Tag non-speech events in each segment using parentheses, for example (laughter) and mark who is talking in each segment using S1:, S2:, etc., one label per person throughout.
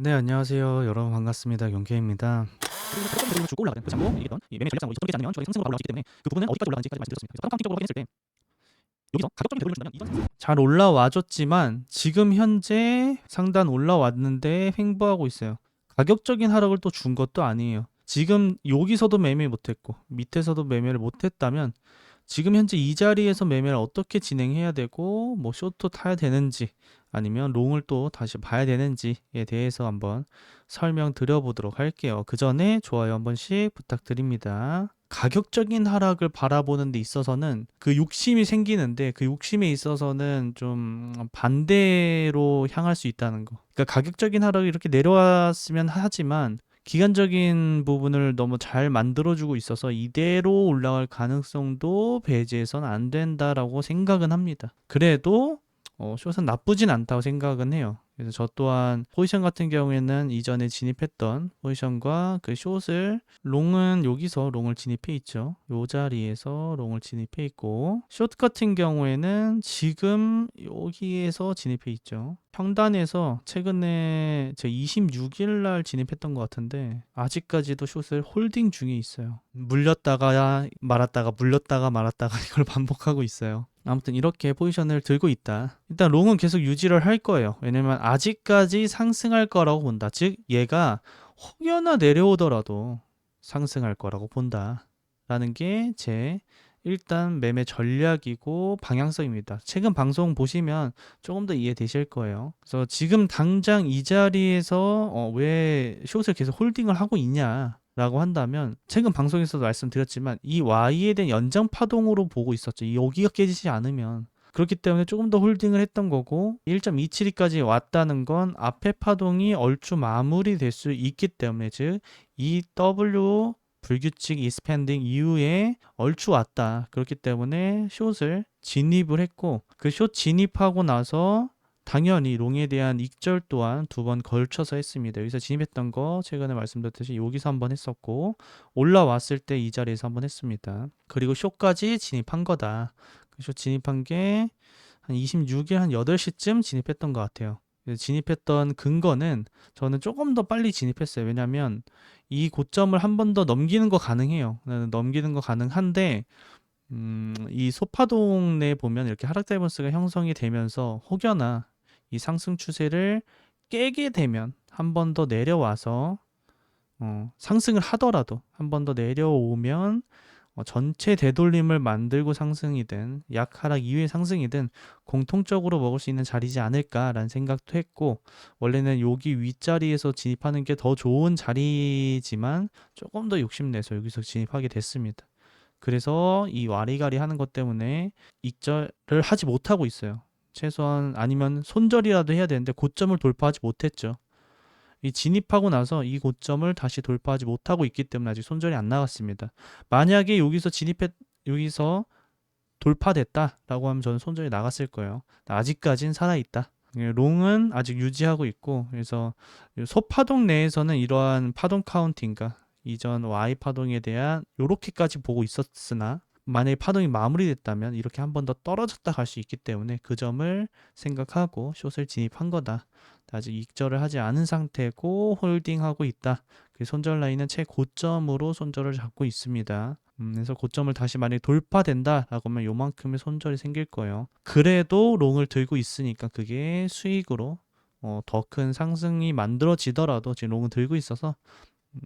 S1: 네, 안녕하세요. 여러분 반갑습니다.
S2: 대응을 주고 올라가든 그렇지 않고 얘기했던 이 매매 전략상으로 이제 깨지 않으면 저희 상승으로 올라가기 때문에 그 부분은 어디까지 올라가는지까지 말씀드렸습니다. 그래서 파동적으로 확인했을 때 여기서 가격적인 대응을 준다면 이전
S1: 잘 올라와줬지만 지금 현재 상단 올라왔는데 횡보하고 있어요. 가격적인 하락을 또 준 것도 아니에요. 지금 여기서도 매매 못했고 밑에서도 매매를 못했다면 지금 현재 이 자리에서 매매를 어떻게 진행해야 되고 뭐 쇼트 타야 되는지 아니면 롱을 또 다시 봐야 되는지에 대해서 한번 설명드려 보도록 할게요. 그 전에 좋아요 한 번씩 부탁드립니다. 가격적인 하락을 바라보는 데 있어서는 그 욕심이 생기는데 그 욕심에 있어서는 좀 반대로 향할 수 있다는 거. 그러니까 가격적인 하락이 이렇게 내려왔으면 하지만 기간적인 부분을 너무 잘 만들어주고 있어서 이대로 올라갈 가능성도 배제해서는 안 된다라고 생각은 합니다. 그래도 어, 숏은 나쁘진 않다고 생각은 해요. 그래서 저 또한 포지션 같은 경우에는 이전에 진입했던 포지션과 그 숏을 롱은 여기서 롱을 진입해 있죠. 요 자리에서 롱을 진입해 있고 숏 같은 경우에는 지금 여기에서 진입해 있죠. 평단에서 최근에 제 26일 날 진입했던 것 같은데 아직까지도 숏을 홀딩 중에 있어요. 물렸다가 말았다가 물렸다가 말았다가 (laughs) 이걸 반복하고 있어요. 아무튼 이렇게 포지션을 들고 있다. 일단 롱은 계속 유지를 할 거예요. 왜냐면 아직까지 상승할 거라고 본다. 즉 얘가 혹여나 내려오더라도 상승할 거라고 본다. 라는 게 제 일단 매매 전략이고 방향성입니다. 최근 방송 보시면 조금 더 이해되실 거예요. 그래서 지금 당장 이 자리에서 어, 왜 숏을 계속 홀딩을 하고 있냐? 라고 한다면 최근 방송에서도 말씀드렸지만 이 Y에 대한 연장 파동으로 보고 있었죠. 이 여기가 깨지지 않으면 그렇기 때문에 조금 더 홀딩을 했던 거고 1.272까지 왔다는 건 앞에 파동이 얼추 마무리될 수 있기 때문에 즉 이 W 불규칙 이스펜딩 이후에 얼추 왔다. 그렇기 때문에 숏을 진입을 했고 그 숏 진입하고 나서 당연히 롱에 대한 익절 또한 두 번 걸쳐서 했습니다. 여기서 진입했던 거 최근에 말씀드렸듯이 여기서 한번 했었고 올라왔을 때 이 자리에서 한번 했습니다. 그리고 쇼까지 진입한 거다. 그쇼 진입한 게 한 26일 한 8시쯤 진입했던 것 같아요. 진입했던 근거는 저는 조금 더 빨리 진입했어요. 왜냐면 이 고점을 한 번 더 넘기는 거 가능해요. 넘기는 거 가능한데 음, 이 소파동 내 보면 이렇게 하락 다이버스가 형성이 되면서 혹여나 이 상승 추세를 깨게 되면 한 번 더 내려와서 어, 상승을 하더라도 한 번 더 내려오면 어, 전체 되돌림을 만들고 상승이든 약하락 이후의 상승이든 공통적으로 먹을 수 있는 자리지 않을까라는 생각도 했고 원래는 여기 윗자리에서 진입하는 게 더 좋은 자리지만 조금 더 욕심내서 여기서 진입하게 됐습니다. 그래서 이 와리가리 하는 것 때문에 익절을 하지 못하고 있어요. 최소한 아니면 손절이라도 해야 되는데 고점을 돌파하지 못했죠. 이 진입하고 나서 이 고점을 다시 돌파하지 못하고 있기 때문에 아직 손절이 안 나갔습니다. 만약에 여기서 진입했 여기서 돌파됐다라고 하면 저는 손절이 나갔을 거예요. 아직까진 살아 있다. 예, 롱은 아직 유지하고 있고 그래서 소파동 내에서는 이러한 파동 카운팅과 이전 Y 파동에 대한 요렇게까지 보고 있었으나 만약에 파동이 마무리됐다면 이렇게 한 번 더 떨어졌다 갈 수 있기 때문에 그 점을 생각하고 숏을 진입한 거다. 아직 익절을 하지 않은 상태고 홀딩하고 있다. 그 손절 라인은 최고점으로 손절을 잡고 있습니다. 음, 그래서 고점을 다시 만약에 돌파된다라고 하면 요만큼의 손절이 생길 거예요. 그래도 롱을 들고 있으니까 그게 수익으로 어, 더 큰 상승이 만들어지더라도 지금 롱을 들고 있어서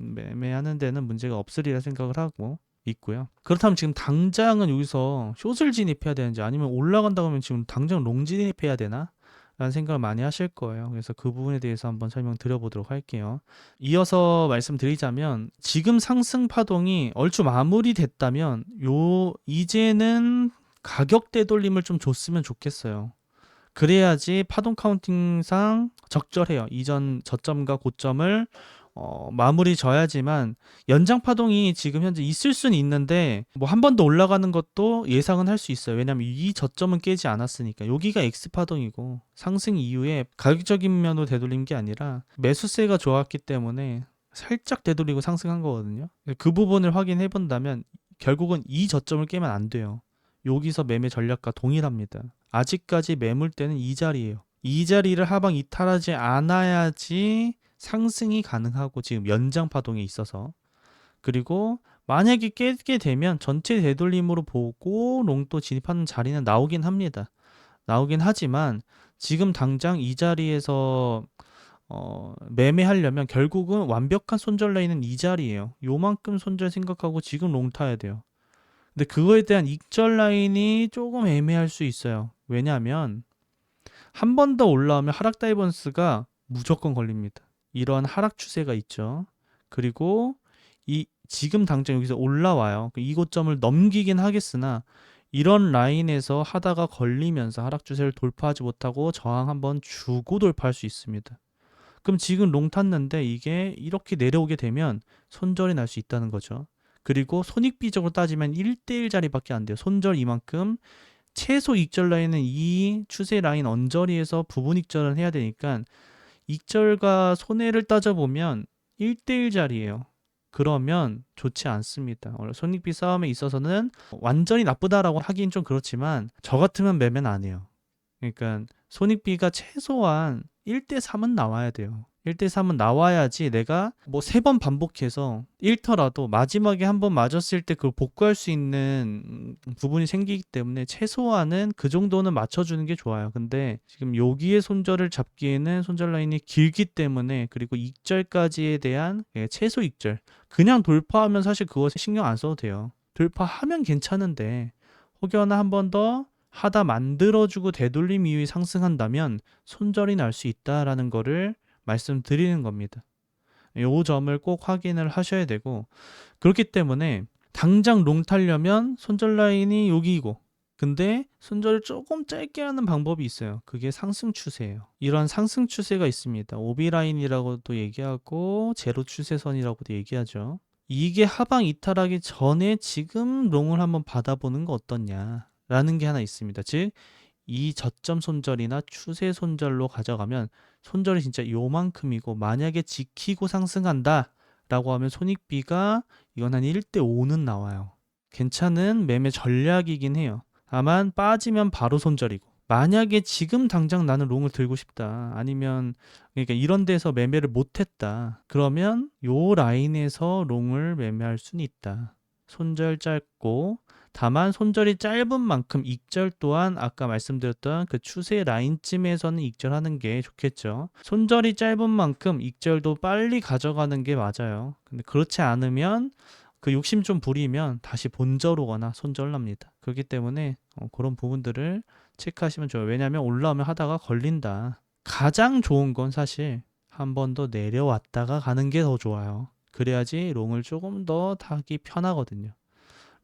S1: 음, 매매하는 데는 문제가 없으리라 생각을 하고 있고요. 그렇다면 지금 당장은 여기서 숏을 진입해야 되는지 아니면 올라간다고 하면 지금 당장 롱 진입해야 되나? 라는 생각을 많이 하실 거예요. 그래서 그 부분에 대해서 한번 설명 드려보도록 할게요. 이어서 말씀드리자면 지금 상승 파동이 얼추 마무리됐다면 요 이제는 가격 되돌림을 좀 줬으면 좋겠어요. 그래야지 파동 카운팅상 적절해요. 이전 저점과 고점을 어, 마무리 져야지만 연장 파동이 지금 현재 있을 수는 있는데 뭐 한 번 더 올라가는 것도 예상은 할 수 있어요. 왜냐하면 이 저점은 깨지 않았으니까 여기가 X 파동이고 상승 이후에 가격적인 면으로 되돌린 게 아니라 매수세가 좋았기 때문에 살짝 되돌리고 상승한 거거든요. 그 부분을 확인해 본다면 결국은 이 저점을 깨면 안 돼요. 여기서 매매 전략과 동일합니다. 아직까지 매물대는 이 자리예요. 이 자리를 하방 이탈하지 않아야지 상승이 가능하고 지금 연장 파동에 있어서 그리고 만약에 깨게 되면 전체 되돌림으로 보고 롱또 진입하는 자리는 나오긴 합니다. 나오긴 하지만 지금 당장 이 자리에서 어, 매매하려면 결국은 완벽한 손절 라인은 이 자리예요. 요만큼 손절 생각하고 지금 롱 타야 돼요. 근데 그거에 대한 익절 라인이 조금 애매할 수 있어요. 왜냐하면 한 번 더 올라오면 하락 다이버스가 무조건 걸립니다. 이러한 하락 추세가 있죠. 그리고 이 지금 당장 여기서 올라와요. 그 이 고점을 넘기긴 하겠으나 이런 라인에서 하다가 걸리면서 하락 추세를 돌파하지 못하고 저항 한번 주고 돌파할 수 있습니다. 그럼 지금 롱 탔는데 이게 이렇게 내려오게 되면 손절이 날 수 있다는 거죠. 그리고 손익 비적으로 따지면 1대1 자리밖에 안 돼요. 손절 이만큼 최소 익절 라인은 이 추세 라인 언저리에서 부분 익절은 해야 되니까 익절과 손해를 따져보면 1대1 자리예요. 그러면 좋지 않습니다. 손익비 싸움에 있어서는 완전히 나쁘다라고 하긴 좀 그렇지만 저 같으면 매매는 안 해요. 그러니까 손익비가 최소한 1대 3은 나와야 돼요. 1대 3은 나와야지 내가 뭐 세 번 반복해서 1터라도 마지막에 한 번 맞았을 때 그걸 복구할 수 있는 부분이 생기기 때문에 최소한은 그 정도는 맞춰주는 게 좋아요. 근데 지금 여기에 손절을 잡기에는 손절 라인이 길기 때문에 그리고 익절까지에 대한 예, 최소 익절 그냥 돌파하면 사실 그거 신경 안 써도 돼요. 돌파하면 괜찮은데 혹여나 한 번 더 하다 만들어주고 되돌림 이후에 상승한다면 손절이 날 수 있다라는 거를 말씀드리는 겁니다. 요 점을 꼭 확인을 하셔야 되고 그렇기 때문에 당장 롱 타려면 손절 라인이 여기이고 근데 손절을 조금 짧게 하는 방법이 있어요. 그게 상승 추세예요. 이런 상승 추세가 있습니다. 오비 라인이라고도 얘기하고 제로 추세선이라고도 얘기하죠. 이게 하방 이탈하기 전에 지금 롱을 한번 받아보는 거 어떻냐 라는 게 하나 있습니다. 즉 이 저점 손절이나 추세 손절로 가져가면 손절이 진짜 요만큼이고 만약에 지키고 상승한다 라고 하면 손익비가 이건 한 1대 5는 나와요. 괜찮은 매매 전략이긴 해요. 다만 빠지면 바로 손절이고 만약에 지금 당장 나는 롱을 들고 싶다 아니면 그러니까 이런 데서 매매를 못했다 그러면 요 라인에서 롱을 매매할 수는 있다. 손절 짧고 다만 손절이 짧은 만큼 익절 또한 아까 말씀드렸던 그 추세 라인쯤에서는 익절하는 게 좋겠죠. 손절이 짧은 만큼 익절도 빨리 가져가는 게 맞아요. 근데 그렇지 않으면 그 욕심 좀 부리면 다시 본절 오거나 손절 납니다. 그렇기 때문에 어, 그런 부분들을 체크하시면 좋아요. 왜냐하면 올라오면 하다가 걸린다. 가장 좋은 건 사실 한 번 더 내려왔다가 가는 게 더 좋아요. 그래야지 롱을 조금 더 타기 편하거든요.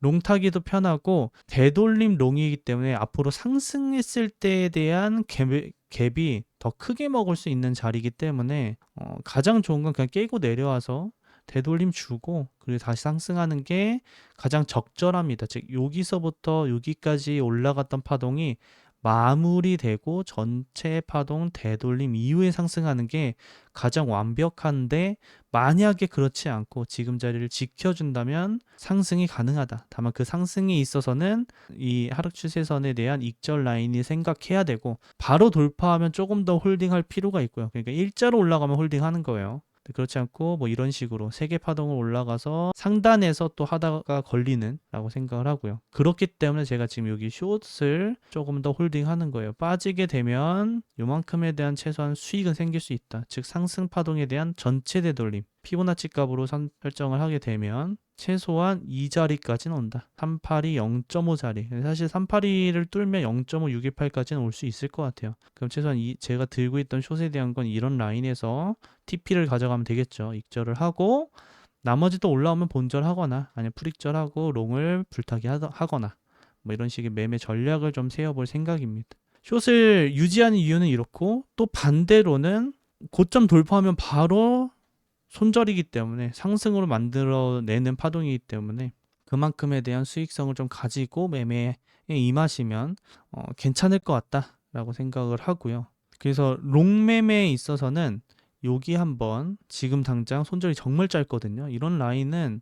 S1: 롱 타기도 편하고 되돌림 롱이기 때문에 앞으로 상승했을 때에 대한 갭, 갭이 더 크게 먹을 수 있는 자리이기 때문에 어, 가장 좋은 건 그냥 깨고 내려와서 되돌림 주고 그리고 다시 상승하는 게 가장 적절합니다. 즉 여기서부터 여기까지 올라갔던 파동이 마무리되고 전체 파동 되돌림 이후에 상승하는 게 가장 완벽한데 만약에 그렇지 않고 지금 자리를 지켜준다면 상승이 가능하다. 다만 그 상승에 있어서는 이 하락 추세선에 대한 익절 라인이 생각해야 되고 바로 돌파하면 조금 더 홀딩할 필요가 있고요. 그러니까 일자로 올라가면 홀딩하는 거예요. 그렇지 않고 뭐 이런 식으로 세계 파동을 올라가서 상단에서 또 하다가 걸리는 라고 생각을 하고요. 그렇기 때문에 제가 지금 여기 숏을 조금 더 홀딩하는 거예요. 빠지게 되면 요만큼에 대한 최소한 수익은 생길 수 있다. 즉 상승 파동에 대한 전체 되돌림 피보나치 값으로 선- 설정을 하게 되면 최소한 이 자리까지는 온다. 382 0.5 자리. 사실 382를 뚫면 0.5 618까지는 올 수 있을 것 같아요. 그럼 최소한 이 제가 들고 있던 숏에 대한 건 이런 라인에서 TP를 가져가면 되겠죠. 익절을 하고 나머지 또 올라오면 본절하거나 아니면 풀익절하고 롱을 불타기 하거나 뭐 이런 식의 매매 전략을 좀 세워볼 생각입니다. 숏을 유지하는 이유는 이렇고 또 반대로는 고점 돌파하면 바로 손절이기 때문에 상승으로 만들어내는 파동이기 때문에 그만큼에 대한 수익성을 좀 가지고 매매에 임하시면 어, 괜찮을 것 같다라고 생각을 하고요. 그래서 롱 매매에 있어서는 여기 한번 지금 당장 손절이 정말 짧거든요. 이런 라인은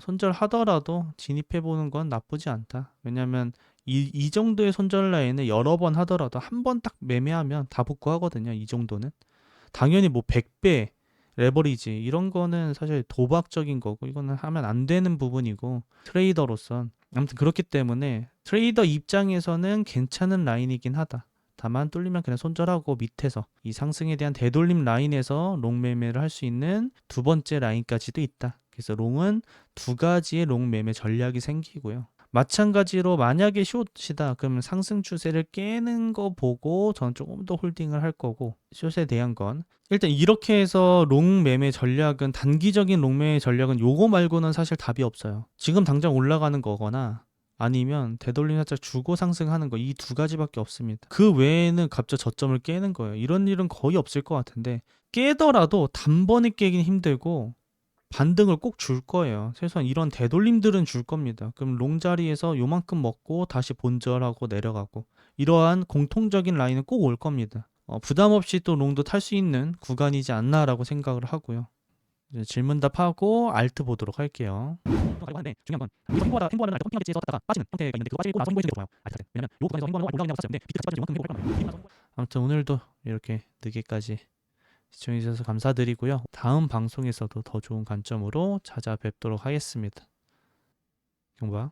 S1: 손절 하더라도 진입해 보는 건 나쁘지 않다. 왜냐하면 이, 이 정도의 손절 라인을 여러 번 하더라도 한 번 딱 매매하면 다 복구하거든요. 이 정도는 당연히 뭐 100배 레버리지 이런 거는 사실 도박적인 거고 이거는 하면 안 되는 부분이고 트레이더로선 아무튼 그렇기 때문에 트레이더 입장에서는 괜찮은 라인이긴 하다. 다만 뚫리면 그냥 손절하고 밑에서 이 상승에 대한 되돌림 라인에서 롱 매매를 할 수 있는 두 번째 라인까지도 있다. 그래서 롱은 두 가지의 롱 매매 전략이 생기고요. 마찬가지로 만약에 숏이다 그러면 상승 추세를 깨는 거 보고 저는 조금 더 홀딩을 할 거고 숏에 대한 건 일단 이렇게 해서 롱 매매 전략은 단기적인 롱 매매 전략은 요거 말고는 사실 답이 없어요. 지금 당장 올라가는 거거나 아니면 되돌림 살짝 주고 상승하는 거 이 두 가지밖에 없습니다. 그 외에는 갑자기 저점을 깨는 거예요. 이런 일은 거의 없을 것 같은데 깨더라도 단번에 깨긴 힘들고 반등을 꼭 줄 거예요. 최소한 이런 되돌림들은 줄 겁니다. 그럼 롱 자리에서 요만큼 먹고 다시 본절하고 내려가고 이러한 공통적인 라인은 꼭 올 겁니다. 어, 부담 없이 또 롱도 탈 수 있는 구간이지 않나라고 생각을 하고요. 이제 질문 답하고 알트 보도록 할게요.
S2: 하는데 중요한 건 빠지는 형태가 있는데 빠지고 나서 게 좋아요. 왜냐면 요 구간에서 올라가는.
S1: 아무튼 오늘도 이렇게 늦게까지 시청해주셔서 감사드리고요. 다음 방송에서도 더 좋은 관점으로 찾아뵙도록 하겠습니다. 경바.